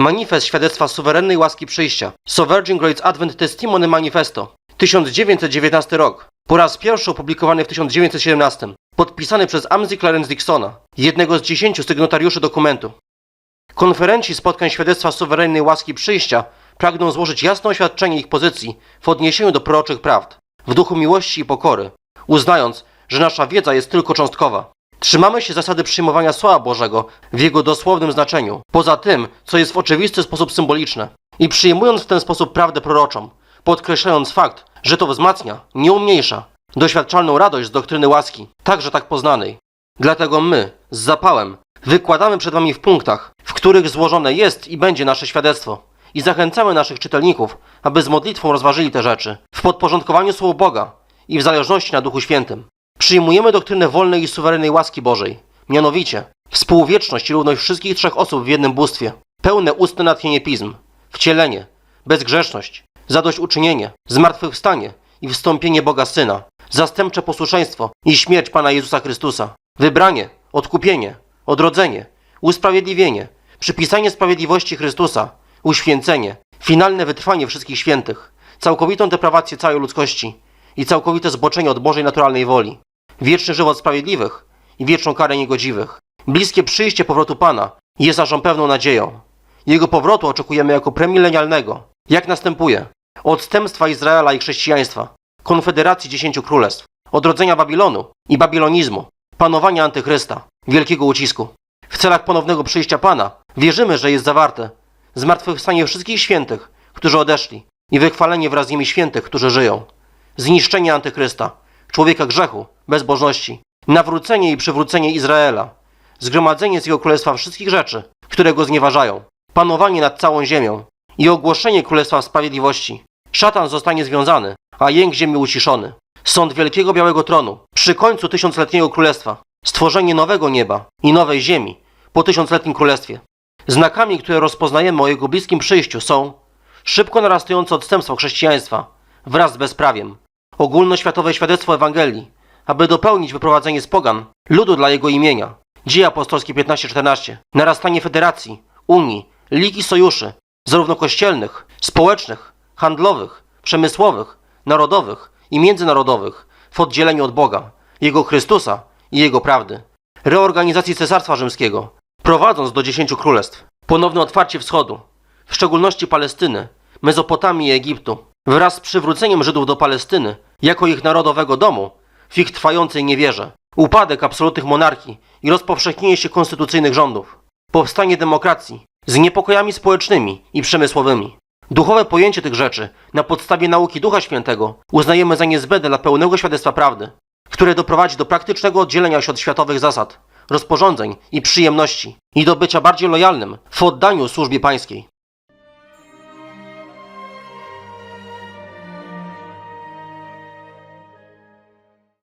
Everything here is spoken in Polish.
Manifest Świadectwa Suwerennej Łaski Przyjścia. Sovereign Great Advent Testimony Manifesto. 1919 rok. Po raz pierwszy opublikowany w 1917. Podpisany przez Amzi Clarence Dixona, jednego z dziesięciu sygnatariuszy dokumentu. Konferencji spotkań Świadectwa Suwerennej Łaski Przyjścia pragną złożyć jasne oświadczenie ich pozycji w odniesieniu do proroczych prawd, w duchu miłości i pokory, uznając, że nasza wiedza jest tylko cząstkowa. Trzymamy się zasady przyjmowania Słowa Bożego w jego dosłownym znaczeniu, poza tym, co jest w oczywisty sposób symboliczne, i przyjmując w ten sposób prawdę proroczą, podkreślając fakt, że to wzmacnia, nie umniejsza, doświadczalną radość z doktryny łaski, także tak poznanej. Dlatego my, z zapałem, wykładamy przed Wami w punktach, w których złożone jest i będzie nasze świadectwo. I zachęcamy naszych czytelników, aby z modlitwą rozważyli te rzeczy, w podporządkowaniu Słowu Boga i w zależności na Duchu Świętym. Przyjmujemy doktrynę wolnej i suwerennej łaski Bożej, mianowicie współwieczność i równość wszystkich trzech osób w jednym bóstwie, pełne ustne natchnienie pism, wcielenie, bezgrzeszność, zadośćuczynienie, zmartwychwstanie i wstąpienie Boga Syna, zastępcze posłuszeństwo i śmierć Pana Jezusa Chrystusa, wybranie, odkupienie, odrodzenie, usprawiedliwienie, przypisanie sprawiedliwości Chrystusa, uświęcenie, finalne wytrwanie wszystkich świętych, całkowitą deprawację całej ludzkości i całkowite zboczenie od Bożej naturalnej woli, wieczny żywot sprawiedliwych i wieczną karę niegodziwych. Bliskie przyjście powrotu Pana jest naszą pewną nadzieją. Jego powrotu oczekujemy jako premilenialnego, jak następuje. Odstępstwa Izraela i chrześcijaństwa, konfederacji dziesięciu królestw, odrodzenia Babilonu i babilonizmu, panowania antychrysta, wielkiego ucisku. W celach ponownego przyjścia Pana wierzymy, że jest zawarte zmartwychwstanie wszystkich świętych, którzy odeszli i wychwalenie wraz z nimi świętych, którzy żyją. Zniszczenie antychrysta, człowieka grzechu, bezbożności, nawrócenie i przywrócenie Izraela, zgromadzenie z jego królestwa wszystkich rzeczy, które go znieważają, panowanie nad całą ziemią i ogłoszenie królestwa sprawiedliwości. Szatan zostanie związany, a jęk ziemi uciszony. Sąd wielkiego białego tronu przy końcu tysiącletniego królestwa, stworzenie nowego nieba i nowej ziemi po tysiącletnim królestwie. Znakami, które rozpoznajemy o jego bliskim przyjściu są szybko narastające odstępstwo chrześcijaństwa wraz z bezprawiem, ogólnoświatowe świadectwo Ewangelii, aby dopełnić wyprowadzenie z pogan ludu dla jego imienia, dzieje apostolskie 15-14, narastanie federacji, unii, lig i sojuszy, zarówno kościelnych, społecznych, handlowych, przemysłowych, narodowych i międzynarodowych w oddzieleniu od Boga, Jego Chrystusa i Jego prawdy, reorganizacji Cesarstwa Rzymskiego, prowadząc do dziesięciu królestw, ponowne otwarcie wschodu, w szczególności Palestyny, Mezopotamii i Egiptu, wraz z przywróceniem Żydów do Palestyny jako ich narodowego domu w ich trwającej niewierze, upadek absolutnych monarchii i rozpowszechnienie się konstytucyjnych rządów, powstanie demokracji z niepokojami społecznymi i przemysłowymi. Duchowe pojęcie tych rzeczy na podstawie nauki Ducha Świętego uznajemy za niezbędne dla pełnego świadectwa prawdy, które doprowadzi do praktycznego oddzielenia się od światowych zasad, rozporządzeń i przyjemności i do bycia bardziej lojalnym w oddaniu służbie pańskiej.